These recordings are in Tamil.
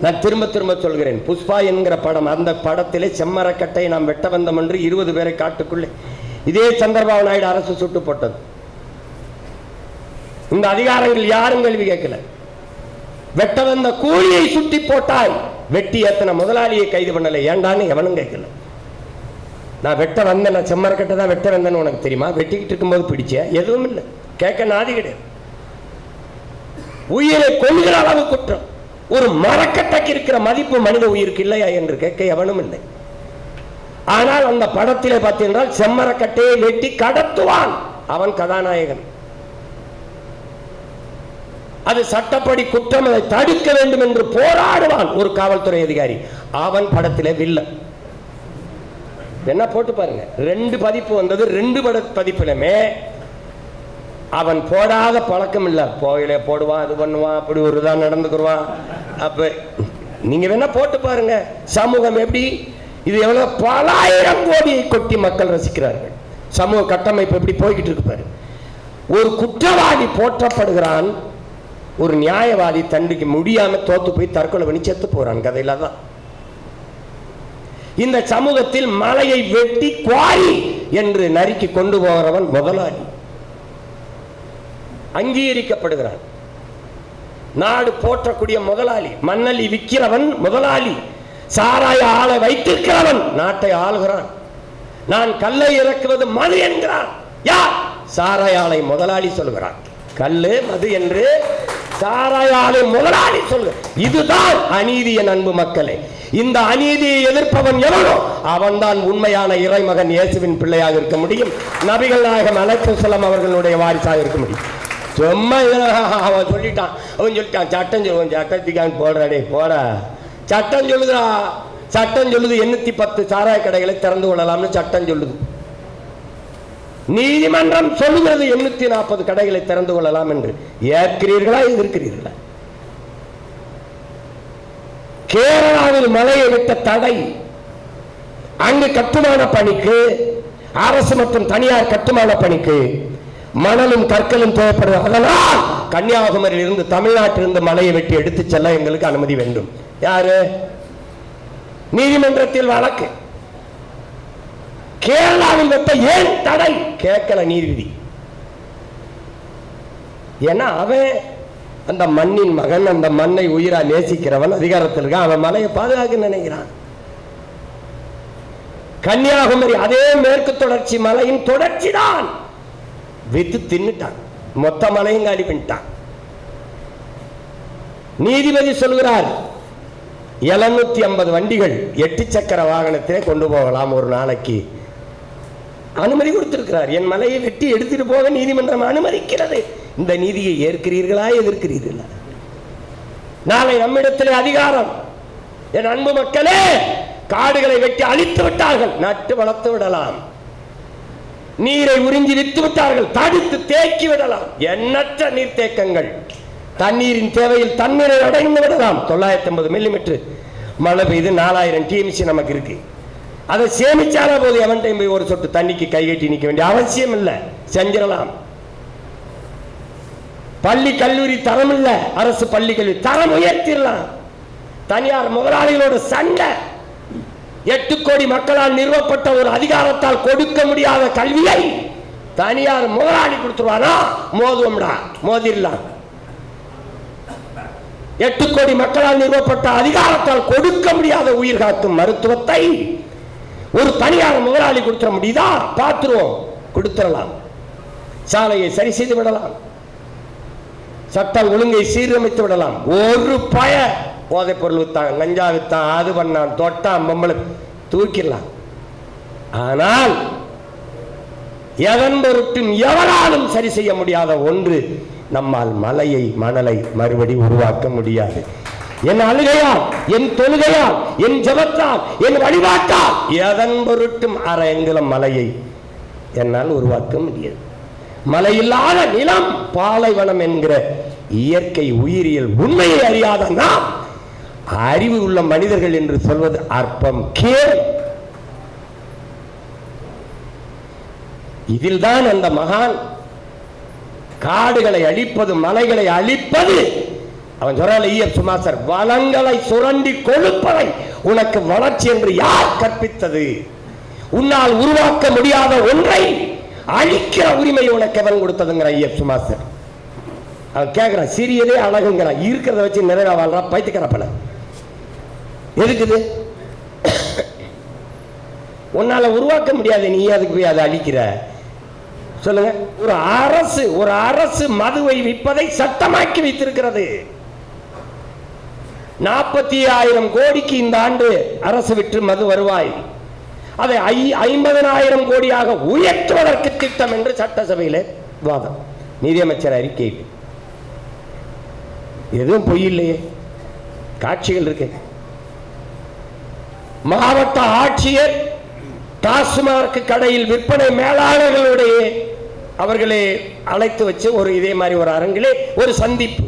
நான் திரும்ப திரும்ப சொல்கிறேன். புஷ்பா என்கிற படம் அந்த படத்திலே செம்மரக்கட்டை நாம் வெட்ட வந்தோம் என்று இருபது பேரை காட்டுக்குள்ளே. இதே சந்திரபாபு நாயுடு அரசு சுட்டு போட்டது. இந்த அதிகாரங்கள் யாரும் கேள்வி கேட்கல. வெட்ட வந்த கூலியை சுட்டி போட்டால் வெட்டி ஏத்தன முதலாளியை கைது பண்ணல. ஏண்டான்னு எவனும் கேட்கல. நான் வெட்ட வந்தேன். நான் செம்மரக்கட்டை தான் வெட்ட வந்தேன்னு உனக்கு தெரியுமா? வெட்டிக்கிட்டு இருக்கும்போது பிடிச்ச? எதுவும் இல்லை. கேட்க நாதி கிடையாது. உயிரை கொள்கிற அளவு குற்றம். ஒரு மரக்கட்டைக்கு இருக்கிற மதிப்பு மனித உயிருக்கு இல்லையா என்று கேட்க எவனும் இல்லை. ஆனால் அந்த படத்திலே பார்த்தீங்கன்றால் செம்மரக்கட்டையை வெட்டி கடத்துவான் அவன் கதாநாயகன். அது சட்டப்படி குற்றம் அதை தடுக்க வேண்டும் என்று போராடுவான் ஒரு காவல்துறை அதிகாரி. அவன் படத்திலே வில்ல. என்ன போட்டு பாருங்க. ரெண்டு பதிப்பு வந்தது ரெண்டு பட பதிப்பிலுமே அவன் போடாத பழக்கம் இல்ல. போயில போடுவான் அது பண்ணுவான் அப்படி ஒரு இதாக நடந்துக்குருவான் அப்போ நீங்க வேணா போட்டு பாருங்க. சமூகம் எப்படி? இது எவ்வளவு பலாயிரம் கோடியை கொட்டி மக்கள் ரசிக்கிறார்கள். சமூக கட்டமைப்பு எப்படி போய்கிட்டு இருக்கு பாரு. ஒரு குற்றவாளி போற்றப்படுகிறான் ஒரு நியாயவாதி தண்டிக்க முடியாமல் தோத்து போய் தற்கொலை பண்ணி செத்து போறான் கதையில தான் இந்த சமூகத்தில் மலையை வெட்டி குவாரி என்று நறுக்கி கொண்டு போகிறவன் முதலாளி. அங்கீகரிக்கப்படுகிறான். நாடு போற்றக்கூடிய முதலாளி மண்ணலி விற்கிறவன் முதலாளி சாராய ஆளை வைத்திருக்கிறவன் நாட்டை ஆளுகிறான். நான் கல்லை இறக்குவது மது என்கிறான். யார்? சாராய ஆலை முதலாளி சொல்கிறான். கல்லு மது என்று சாராய ஆலை முதலாளி சொல்லுங்க இதுதான் அநீதிய அன்பு மக்களே. இந்த அநீதியை எதிர்ப்பவன் எவனோ அவன்தான் உண்மையான இறைமகன் இயேசுவின் பிள்ளையாக இருக்க முடியும். நபிகள் நாயகம் அலைப்பு செல்லம் அவர்களுடைய வாரிசாக இருக்க முடியும். சும்மா அவன் சொல்லிட்டான். அவன் சொல்லிட்டான் சட்டம் சொல்லுவான் சட்டத்துக்கான் போடுறாடே போடா. சட்டம் சொல்லுதா சட்டம் சொல்லுது எண்ணூத்தி பத்து சாராய கடைகளை திறந்து கொள்ளலாம்னு சட்டம் சொல்லுது. நீதிமன்றம் சொல்லுகிறது எண்ணூத்தி நாற்பது கடைகளை திறந்து கொள்ளலாம் என்று. ஏற்கிறீர்களா? எதிர்க்கிறீர்களா? கேரளாவில் மலையை விட்ட தடை. அங்கு கட்டுமான பணிக்கு அரசு மற்றும் தனியார் கட்டுமான பணிக்கு மணலும் கற்களும் தேவைப்படுது. அதனால் கன்னியாகுமரியில் இருந்து தமிழ்நாட்டிலிருந்து மலையை வெட்டி எடுத்துச் செல்ல எங்களுக்கு அனுமதி வேண்டும். யாரு? நீதிமன்றத்தில் வழக்கு. கேரளாவில் வெப்ப ஏன் தடை? கேட்கல நீதிபதி. ஏன்னா அவன் அந்த மண்ணின் மகன் அந்த மண்ணை உயிரா நேசிக்கிறவன் அதிகாரத்தில் இருக்கான். அவன் மலையை பாதுகாக்க நினைக்கிறான். கன்னியாகுமரி அதே மேற்கு தொடர்ச்சி மலையின் தொடர்ச்சி தான். வித்து தின்னுட்டான். மொத்த மலையும் காலி பண்ணிட்டான். நீதிபதி சொல்கிறார் எழுநூத்தி ஐம்பது வண்டிகள் எட்டு சக்கர வாகனத்திலே கொண்டு போகலாம் ஒரு நாளைக்கு. அனுமதி கொடுத்திருக்கிறார். என் மலையை வெட்டி எடுத்துட்டு போக நீதிமன்றம் அனுமதிக்கிறது. இந்த நீதியை ஏற்கிறீர்களா எதிர்க்கிறீர்களா? நாளை நம்மிடத்தில் அதிகாரம். என் அன்பு மக்களே காடுகளை வெட்டி அழித்து விட்டார்கள். நட்டு வளர்த்து விடலாம். நீரை உறிஞ்சி வித்து விட்டார்கள் தடுத்து தேக்கி விடலாம். எண்ணற்ற நீர்த்தேக்கங்கள். தண்ணீரின் தேவையில் தண்ணீரை அடைந்து விடலாம். தொள்ளாயிரத்தி ஐம்பது மில்லிமீட்டர் மழை பெய்து நாலாயிரம் டிஎம்சி நமக்கு இருக்கு. அதை சேமிச்சால போது எவன் டைம் போய் ஒரு சொட்டு தண்ணிக்கு கை கட்டி நிற்க வேண்டிய அவசியம் இல்லை. செஞ்சிடலாம். பள்ளி கல்லூரி தரம் இல்ல. அரசு பள்ளி கல்வி தரம் உயர்த்திடலாம். தனியார் முதலாளிகளோட சண்டை. எட்டு கோடி மக்களால் நிறுவப்பட்ட ஒரு அதிகாரத்தால் கொடுக்க முடியாத கல்வியை தனியார் முதலாளி கொடுத்துருவானா? மோதுவோம்டா மோதிடலாம் எட்டு கோடி மக்களால் நிறுவப்பட்ட அதிகாரத்தால் கொடுக்க முடியாத உயிர் காக்கும் மருத்துவத்தை ஒரு தனியார் முதலாளி கொடுத்துட முடியுதா? பார்த்துருவோம். கொடுத்துடலாம். சாலையை சரி செய்து விடலாம். சட்டம் ஒழுங்கை சீரமைத்து விடலாம். ஒரு பய போதைப் பொருள் விற்றான் கஞ்சா விற்றான் அது பண்ணான் தொட்டான் பொம்பளை தூக்கிடலாம். ஆனால் எதன் பொருட்டும் எவராலும் சரி செய்ய முடியாத ஒன்று நம்மால் மலையை மணலை மறுபடி உருவாக்க முடியாது. என் அழுகையால் என் தொழுகையால் என் ஜபத்தால் என் வழிபாட்டால் எதன் பொருட்டும் அரை மலையை என்னால் உருவாக்க முடியாது. மலையில்லாத நிலம் பாலைவனம் என்கிற இயற்கை உயிரியல் உண்மையை அறியாத நாம் அறிவு உள்ள மனிதர்கள் என்று சொல்வது அற்பம். கேள். இதில்தான் அந்த மகான் காடுகளை அழிப்பது மலைகளை அழிப்பது. அவன் சொல்றான் ஈஎப் சுமாசர் வளங்களை சுரண்டி கொழுப்பதை உனக்கு வளர்ச்சி என்று யார் கற்பித்தது? உன்னால் உருவாக்க முடியாத ஒன்றை அழிக்கிற உரிமை உனக்கு எவன் கொடுத்ததுங்கிற ஐயப் சுமாசர். அவன் கேட்கிறான் சிறியதே அழகுங்கிறான். இருக்கிறத வச்சு நிறைவா வாழ்றான் பைத்துக்கிற பல. எதுக்குது? உன்னால உருவாக்க முடியாது நீ அதுக்கு போய் அதை அழிக்கிற? சொல்லுங்க. ஒரு அரசு ஒரு அரசு மதுவை விற்பதை சட்டமாக்கி வைத்திருக்கிறது. நாற்பத்தி ஆயிரம் கோடிக்கு இந்த ஆண்டு அரசு விற்று மது வருவாய். அதை ஐ ஐம்பதனாயிரம் கோடியாக உயர்த்துவதற்கு திட்டம் என்று சட்டசபையில் விவாதம் நிதியமைச்சர் அறிக்கை எதுவும் பொய் இல்லையே. காட்சிகள் இருக்கு. மாவட்ட ஆட்சியர் டாஸ்மார்க் கடையில் விற்பனை மேலாளர்களுடைய அவர்களை அழைத்து வச்சு ஒரு இதே மாதிரி ஒரு அரங்கிலே ஒரு சந்திப்பு.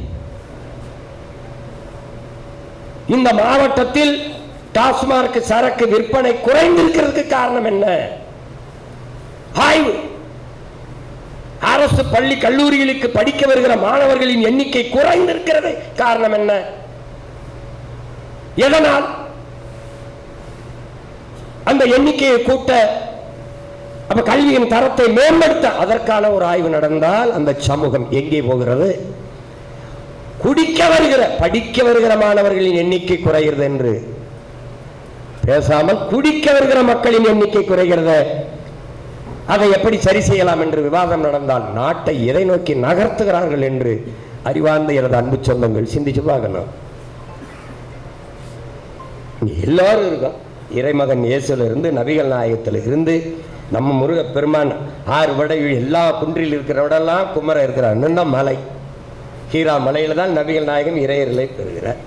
இந்த மாவட்டத்தில் டாஸ்மார்க் சரக்கு விற்பனை குறைந்திருக்கிறதுக்கு காரணம் என்ன? ஆய்வு. அரசு பள்ளி கல்லூரிகளுக்கு படிக்க வருகிற மாணவர்களின் எண்ணிக்கை குறைந்திருக்கிறது. காரணம் என்ன? எதனால்? அந்த எண்ணிக்கையை கூட்ட அப்ப கல்வியின் தரத்தை மேம்படுத்த அதற்கான ஒரு ஆய்வு நடந்தால் அந்த சமூகம் எங்கே போகிறது? குடிக்க வருகிற படிக்க வருகிற மாணவர்களின் எண்ணிக்கை குறைகிறது என்று. பேசாமல் குடிக்க வருகிற மக்களின் எண்ணிக்கை குறைகிறது. அதை எப்படி சரி செய்யலாம் என்று விவாதம் நடந்தால் நாட்டை எதை நோக்கி நகர்த்துகிறார்கள் என்று அறிவார்ந்த எனது அன்பு சொந்தங்கள் சிந்திச்சு பார்க்கணும் எல்லாரும் இருக்கோம் இறைமகன் இயேசுல இருந்து நபிகள் நாயகத்தில் இருந்து நம்ம முருக பெருமான் ஆறு வடை எல்லா குன்றில் இருக்கிறவடெல்லாம் குமர இருக்கிறார். நின்ன மலை. ஹீரா மலையில் தான் நபிகள் நாயகம் இறையர்களை பெறுகிறார்.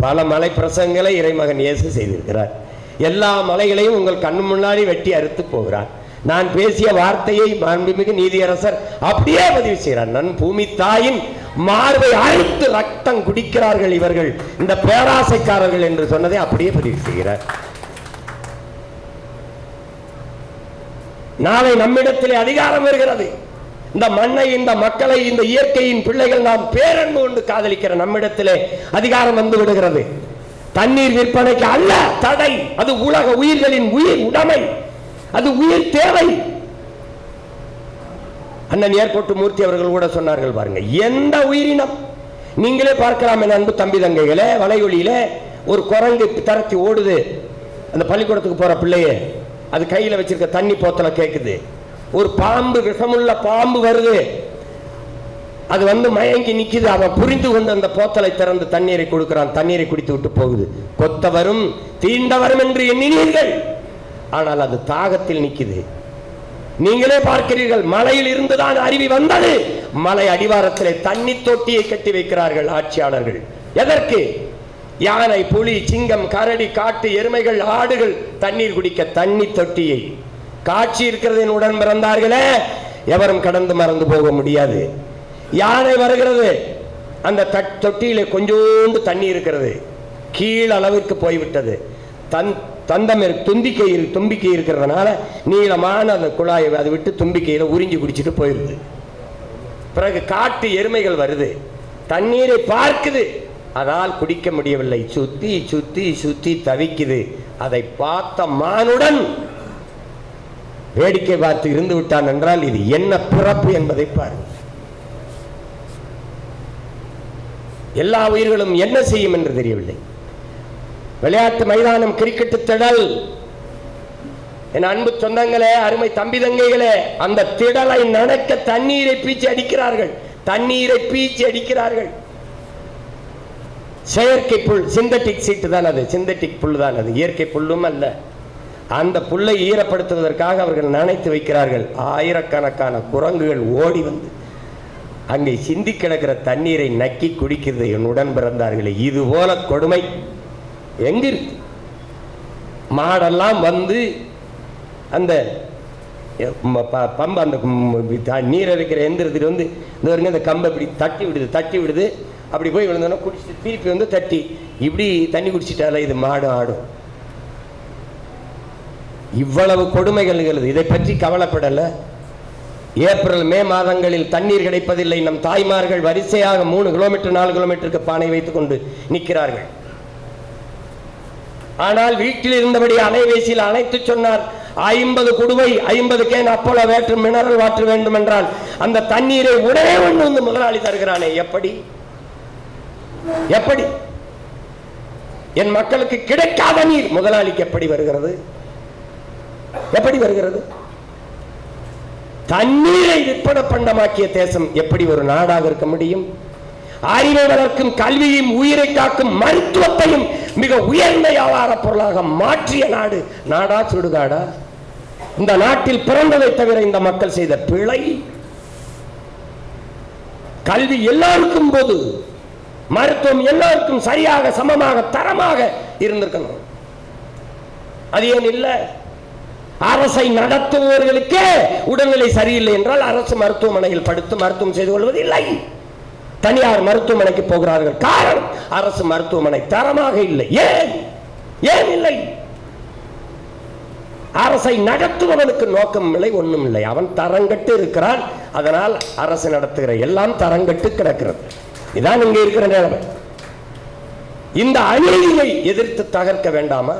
பல மலை பிரசங்களை இறைமகன் இயேசு செய்திருக்கிறார். எல்லா மலைகளையும் உங்கள் கண்ணு முன்னாடி வெட்டி அறுத்து போகிறார். நான் பேசிய வார்த்தையை மாண்புமிகு நீதியரசர் அப்படியே பதிவு செய்கிறார். நன் பூமி தாயின் மார்பை அறுத்து ரத்தம் குடிக்கிறார்கள் இவர்கள். இந்த பேராசைக்காரர்கள் என்று சொன்னதை அப்படியே பதிவு செய்கிறார். நாளை நம்மிடத்திலே அதிகாரம் வருகிறது. இந்த மண்ணை இந்த மக்களை இந்த இயற்கையின் பிள்ளைகள் நாம் பேரன்பு கொண்டு காதலிக்கிற நம்மிடத்திலே அதிகாரம் வந்து விடுகிறது. தண்ணீர் விற்பனைக்கு அல்ல தடை. அது உலக உயிர்களின் உயிர் உடைமை. அது உயிர் தேவை. அண்ணன் ஏர்போர்ட் மூர்த்தி அவர்கள் கூட சொன்னார்கள் பாருங்க எந்த உயிரினம்? நீங்களே பார்க்கலாம் என் அன்பு தம்பி தங்கைகளே வலையொலியில ஒரு குரங்கு தரத்தி ஓடுது. அந்த பள்ளிக்கூடத்துக்கு போற பிள்ளையே அது கையில வச்சிருக்க தண்ணி போத்தலை கேட்குது ஒரு பாம்பு விஷமுள்ள பாம்பு வருது. அது வந்து மயங்கி நிற்கிது அவன் புரிந்து கொண்டு அந்த போத்தலை திறந்து தண்ணீரை கொடுக்கிறான். தண்ணீரை குடித்து விட்டு போகுது. கொத்த வரும் தீண்ட வரும் என்று எண்ணினீர்கள். ஆனால் அது தாகத்தில் நிக்குது. நீங்களே பார்க்கிறீர்கள் மலையில் இருந்துதான் அருவி வந்தது. மலை அடிவாரத்திலே தண்ணி தொட்டியை கட்டி வைக்கிறார்கள் ஆட்சியாளர்கள். எதற்கு? யானை புலி சிங்கம் கரடி காட்டு எருமைகள் ஆடுகள் தண்ணீர் குடிக்க தண்ணி தொட்டியை. காட்சி இருக்கிறது என் உடன் பிறந்தார்களே எவரும் கடந்து மறந்து போக முடியாது. யானை வருகிறது அந்த தட்- கொஞ்சோண்டு தண்ணி இருக்கிறது. கீழ் அளவிற்கு போய்விட்டது. தன் தந்தம் தும்பிக்கையில் தும்பிக்கை தும்பிக்கை இருக்கிறதுனால நீளமான அந்த குழாயை அதை விட்டு தும்பிக்கையில் உறிஞ்சி குடிச்சிட்டு போயிடுது பிறகு காட்டு எருமைகள் வருது. தண்ணீரை பார்க்குது. அதால் குடிக்க முடியவில்லை. சுத்தி சுத்தி சுத்தி தவிக்குது. அதை பார்த்த மானுடன் வேடிக்கை பார்த்து இருந்து விட்டான் என்றால் இது என்ன பிறப்பு என்பதை பாருங்கள் எல்லா உயிர்களும் என்ன செய்யும் என்று தெரியவில்லை. விளையாட்டு மைதானம் கிரிக்கெட் திடல். என் அன்பு சொந்தங்களே அருமை தம்பி தங்கைகளே அந்த திடலை நனைக்க தண்ணீரை பீச்சி அடிக்கிறார்கள். தண்ணீரை பீச்சி அடிக்கிறார்கள். செயற்கை புல் சிந்தட்டிக் சீட்டு தான் அது. சிந்தட்டிக் புல் தான் அது. இயற்கை புல்லும் அல்ல. அந்த புல்லை ஈரப்படுத்துவதற்காக அவர்கள் நனைத்து வைக்கிறார்கள். ஆயிரக்கணக்கான குரங்குகள் ஓடி வந்து அங்கே சிந்தி கிடக்கிற தண்ணீரை நக்கி குடிக்கிறது என் உடன் பிறந்தார்களே இது போல கொடுமை. எங்கிருக்கு? மாடெல்லாம் வந்து அந்த ப- பம்பு அந்த த- நீர் இருக்கிற எந்திரத்தில் வந்து இந்த வருங்க இந்த கம்பை இப்படி தட்டி விடுது தட்டி விடுது. அப்படி போய் விழுந்தோன்னா குடிச்சிட்டு திருப்பி வந்து தட்டி. இப்படி தண்ணி குடிச்சிட்டால இது மாடும் ஆடும். இவ்வளவு கொடுமைகள் நிகழுது. இதை பற்றி கவலைப்படலை. ஏப்ரல் மே மாதங்களில் தண்ணீர் கிடைப்பதில்லை. நம் தாய்மார்கள் வரிசையாக மூணு கிலோமீட்டர் நாலு கிலோமீட்டருக்கு பானை வைத்துக் கொண்டு நிற்கிறார்கள். ஆனால் வீட்டில் இருந்தபடி அலைவேசியில் அழைத்து சொன்னார் ஐம்பது குடுவை ஐம்பது கேன் அப்போல வேற்று மினரல் வாற்ற வேண்டும் என்றால் அந்த தண்ணீரை உடனே கொண்டு வந்து முதலாளி தருகிறானே. எப்படி? எப்படி? என் மக்களுக்கு கிடைக்காத நீர் முதலாளிக்கு எப்படி வருகிறது? எப்படி வருகிறது? தண்ணீரை விற்பனை பண்டமாக்கிய தேசம் எப்படி ஒரு நாடாக இருக்க முடியும்? அறிவை வளர்க்கும் கல்வியும் உயிரை காக்கும் மருத்துவத்தையும் மிக உயர்ந்த வியாபார பொருளாக மாற்றிய நாடு நாடா சுடுகாடா? இந்த நாட்டில் பிறந்ததை தவிர இந்த மக்கள் செய்த பிழை? கல்வி எல்லாருக்கும் போது மருத்துவம் எல்லோருக்கும் சரியாக சமமாக தரமாக இருந்திருக்கணும். அது ஏன் இல்லை? அரசை நடத்துபவர்களுக்கே உடல்நிலை சரியில்லை என்றால் அரசு மருத்துவமனையில் படுத்து மருத்துவம் செய்து கொள்வது இல்லை தனியார் மருத்துவமனைக்கு போகிறார்கள். காரணம் அரசு மருத்துவமனை தரமாக இல்லை. ஏன்? ஏன் இல்லை? அரசை நடத்துபவனுக்கு நோக்கம் இல்லை ஒண்ணும் இல்லை. அவன் தரங்கட்டு இருக்கிறான். அதனால் அரசு நடத்துகிற எல்லாம் தரங்கட்டு கிடக்கிறது. இதான் இங்க இருக்கிற நிலைமை இந்த அநீதியை எதிர்த்து தகர்க்க வேண்டாமா?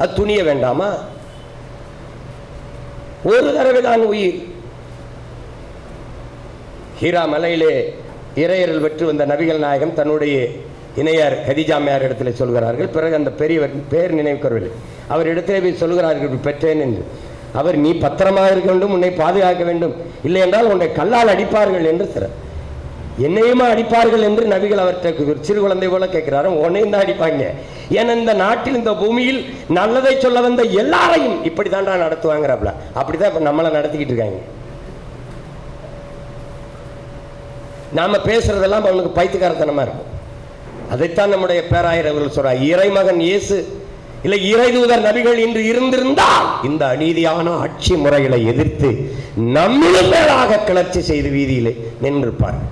அது துணிய வேண்டாமா? ஒரு தடவை தான் உயிர். ஹீரா மலையிலே இறையரில் வெற்றி வந்த நபிகள் நாயகம் தன்னுடைய இணையார் கதிஜாமையார் இடத்துல சொல்கிறார்கள். பிறகு அந்த பெரியவர் பேர் நினைவுக்கவில்லை அவர் இடத்திலே போய் சொல்கிறார்கள் பெற்றேன் என்று. அவர் நீ பத்திரமாக இருக்க வேண்டும் உன்னை பாதுகாக்க வேண்டும். இல்லை என்றால் உன்னை கல்லால் அடிப்பார்கள் என்று சிற என்னையுமா அடிப்பார்கள் என்று நபிகள் அவர்கிட்ட சிறு குழந்தை போல கேட்கிறாரு. உன்னையும் தான் அடிப்பாங்க. ஏன்னா இந்த நாட்டில் இந்த பூமியில் நல்லதை சொல்ல வந்த எல்லாரையும் இப்படி தான்டா நடத்துவாங்கிறாப்ல. அப்படிதான் இப்ப நம்மளை நடத்திக்கிட்டு இருக்காங்க. நாம பேசுறதெல்லாம் அவனுக்கு பைத்தியக்காரத்தனமா இருக்கும். அதைத்தான் நம்முடைய பேராயர் அவர்கள் சொல்றார். இறைமகன் இயேசு இல்லை இறைதூதர் நபிகள் இன்று இருந்திருந்தால் இந்த அநீதியான ஆட்சி முறைகளை எதிர்த்து நம்மளும் மேலாக கிளர்ச்சி செய்து வீதியிலே நின்றிருப்பார்கள்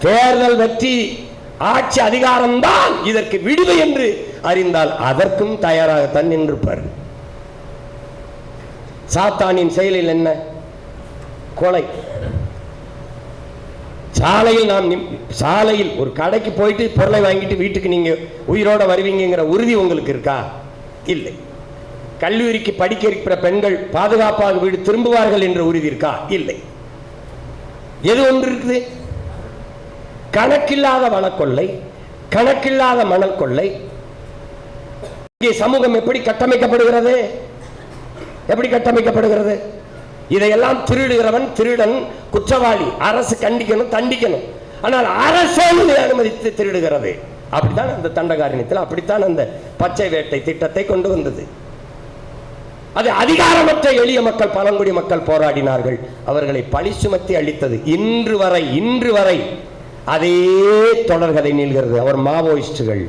தேர்தல் வெற்றி ஆட்சி அதிகாரம்தான் இதற்கு விடுதலை என்று அறிந்தால் அதற்கும் தயாராகத்தான் நின்றிருப்பார். சாத்தானின் செயலில் என்ன? கொலை. சாலையில் நாம் சாலையில் ஒரு கடைக்கு போயிட்டு பொருளை வாங்கிட்டு வீட்டுக்கு நீங்க உயிரோட வருவீங்கங்கிற உறுதி உங்களுக்கு இருக்கா? இல்லை. கல்லூரிக்கு படிக்க இருக்கிற பெண்கள் பாதுகாப்பாக வீடு திரும்புவார்கள் என்ற உறுதி இருக்கா? இல்லை. எது ஒன்று இருக்குது? கணக்கில்லாத வனக்கொள்ளை கணக்கில்லாத மணல் கொள்ளை. இங்கே சமூகம் எப்படி கட்டமைக்கப்படுகிறது? எப்படி கட்டமைக்கப்படுகிறது? இதையெல்லாம் திருடுகிறவன் திருடன் குற்றவாளி அரசு கண்டிக்கணும் தண்டிக்கணும். ஆனால் அரசே இதை அனுமதித்து திருடுகிறது. அப்படித்தான் அந்த தண்டகாரணியத்தில் அப்படித்தான் அந்த பச்சை வேட்டை திட்டத்தை கொண்டு வந்தது. அது அதிகாரமற்ற எளிய மக்கள் பழங்குடி மக்கள் போராடினார்கள். அவர்களை பழி சுமத்தி அளித்தது. இன்று வரை இன்று வரை அதே தொடர்கதை நீள்கிறது அவர் மாவோயிஸ்டுகள்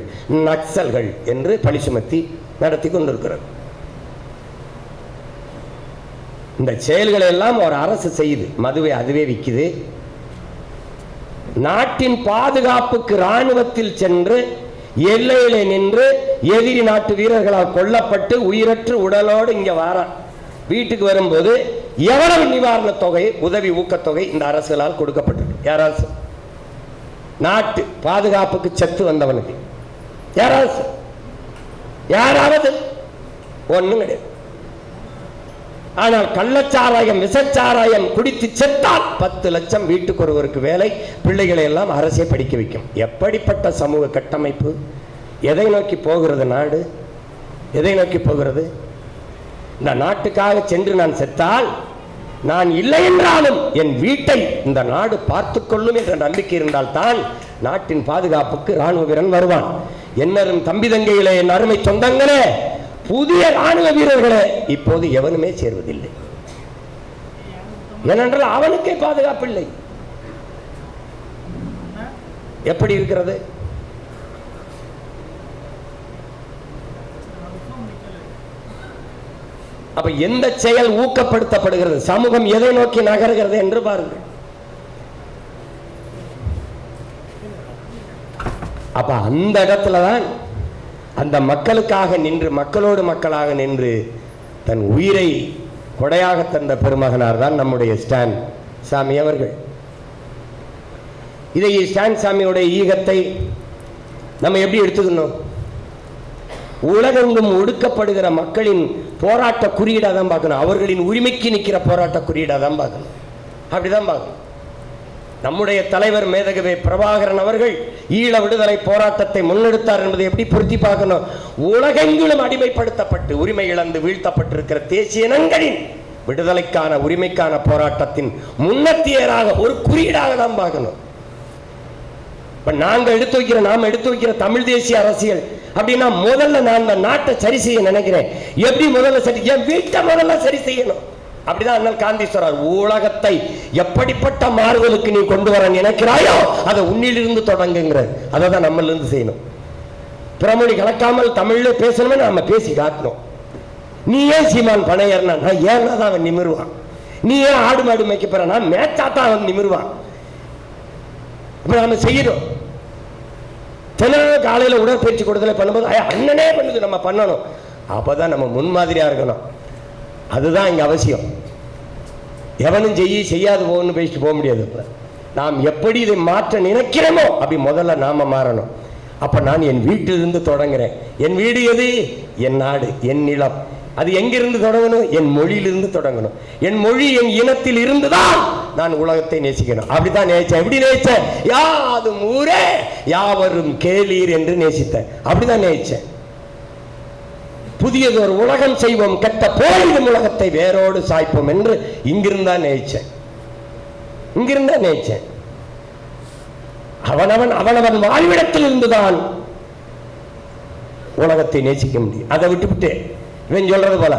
நக்சல்கள் என்று பழி சுமத்தி நடத்தி கொண்டிருக்கிறது. இந்த செயல்களை எல்லாம் ஒரு அரசு செய்யுது மதுவை அதுவே விற்குது. நாட்டின் பாதுகாப்புக்கு ராணுவத்தில் சென்று எல்லையில நின்று எதிரி நாட்டு வீரர்களால் கொல்லப்பட்டு உயிரற்று உடலோடு இங்க வாரான். வீட்டுக்கு வரும்போது எவ்வளவு நிவாரண தொகை உதவி ஊக்கத்தொகை இந்த அரசுகளால் கொடுக்கப்பட்டது யாராவது நாட்டு பாதுகாப்புக்கு செத்து வந்தவனுக்கு. யாராவது யாராவது? ஒண்ணும் கிடையாது. ஆனால் கள்ளச்சாராயம் விஷச்சாராயம் குடித்து செத்தால் பத்து லட்சம் வீட்டுக்கு ஒருவருக்கு வேலை பிள்ளைகளை எல்லாம் அரசே படிக்க வைக்கும். எப்படிப்பட்ட சமூக கட்டமைப்பு? எதை நோக்கி போகிறது நாடு? எதை நோக்கி போகிறது? இந்த நாட்டுக்காக சென்று நான் செத்தால் நான் இல்லை என்றாலும் என் வீட்டை இந்த நாடு பார்த்துக் கொள்ளும் என்ற நம்பிக்கை இருந்தால் தான் நாட்டின் பாதுகாப்புக்கு ராணுவ வீரன் வருவான். என்னரும் தம்பி தங்கையிலே என் அருமை சொந்தங்களே புதிய ராணுவ வீரர்களே இப்போது எவனுமே சேர்வதில்லை. ஏனென்றால் அவனுக்கே பாதுகாப்பு இல்லை எப்படி இருக்கிறது? அப்ப எந்த செயல் ஊக்கப்படுத்தப்படுகிறது? சமூகம் எதை நோக்கி நகர்கிறது என்று பாருங்கள். அப்ப அந்த இடத்துல தான் அந்த மக்களுக்காக நின்று மக்களோடு மக்களாக நின்று தன் உயிரை கொடையாக தந்த பெருமகனார் தான் நம்முடைய ஸ்டான் சாமி அவர்கள். இதை ஸ்டான் சாமியுடைய ஈகத்தை நம்ம எப்படி எடுத்துக்கணும்? உலகெங்கும் ஒடுக்கப்படுகிற மக்களின் போராட்ட குறியீடாக தான் பார்க்கணும். அவர்களின் உரிமைக்கு நிற்கிற போராட்ட குறியீடாக தான் பார்க்கணும். அப்படிதான் பார்க்கணும். நம்முடைய தலைவர் மேதகவே பிரபாகரன் அவர்கள் ஈழ விடுதலை போராட்டத்தை முன்னெடுத்தார் என்பதை எப்படி பொருத்தி பார்க்கணும்? உலகெங்கிலும் அடிமைப்படுத்தப்பட்டு உரிமை இழந்து வீழ்த்தப்பட்டிருக்கிற தேசிய இனங்களின் விடுதலைக்கான உரிமைக்கான போராட்டத்தின் முன்னத்தியராக ஒரு குறியீடாக தான் பார்க்கணும். இப்ப நாங்க எடுத்து வைக்கிற நாம் எடுத்து வைக்கிற தமிழ் தேசிய அரசியல் அப்படின்னா முதல்ல நான் அந்த நாட்டை சரி செய்ய நினைக்கிறேன். எப்படி முதல்ல சரி என் வீட்டை முதல்ல சரி செய்யணும். அப்படிதான் அண்ணல் காந்தி சொல்றார் உலகத்தை எப்படிப்பட்ட மாறுதலுக்கு நீ கொண்டு வர நினைக்கிறாயோ அதை உன்னிலிருந்து தொடங்குங்கிற அதை தான் நம்மள இருந்து செய்யணும். பிறமொழி கலக்காமல் தமிழ்ல பேசணுமே நாம பேசி காட்டணும் நீ ஏன் சீமான் பணையர்னா நான் ஏன்னா தான் அவன் நிமிருவான்? நீ ஏன் ஆடு மாடு மேய்க்க போறனா நான் மேய்ச்சா தான் அவன் நிமிருவான். இப்போ நம்ம செய்யணும். தினம் காலையில் உடற்பயிற்சி கொடுத்தல பண்ணும்போது ஐயா அண்ணனே பண்ணுது நம்ம பண்ணணும். அப்பதான் நம்ம முன்மாதிரியாக இருக்கணும். அதுதான் இங்கே அவசியம். எவனும் செய்ய செய்யாது போகணும்னு பேசிட்டு போக முடியாது இப்போ. நாம் எப்படி இதை மாற்ற நினைக்கிறோமோ அப்படி முதல்ல நாம் மாறணும். அப்போ நான் என் வீட்டிலிருந்து தொடங்குறேன். என் வீடு எது? என் நாடு என் நிலம். அது எங்கிருந்து தொடங்கணும்? என் மொழியிலிருந்து தொடங்கணும். என் மொழி என் இனத்தில் இருந்துதான் நான் உலகத்தை நேசிக்கணும். அப்படித்தான் நேசிச்சேன். எப்படி நேசிச்சேன்? யாதும் ஊரே யாவரும் கேளீர் என்று நேசித்தேன். அப்படிதான் நேசிச்சேன். புதியது ஒரு உலகம் செய்வோம் கெட்ட போயிடும் உலகத்தை வேரோடு சாய்ப்போம் என்று இங்கிருந்தா நேசிச்சேன். இங்கிருந்தா நேசிச்சேன். அவனவன் அவனவன் வாழ்விடத்தில் இருந்துதான் உலகத்தை நேசிக்க முடியும். அதை விட்டுவிட்டு இவன் சொல்றது போல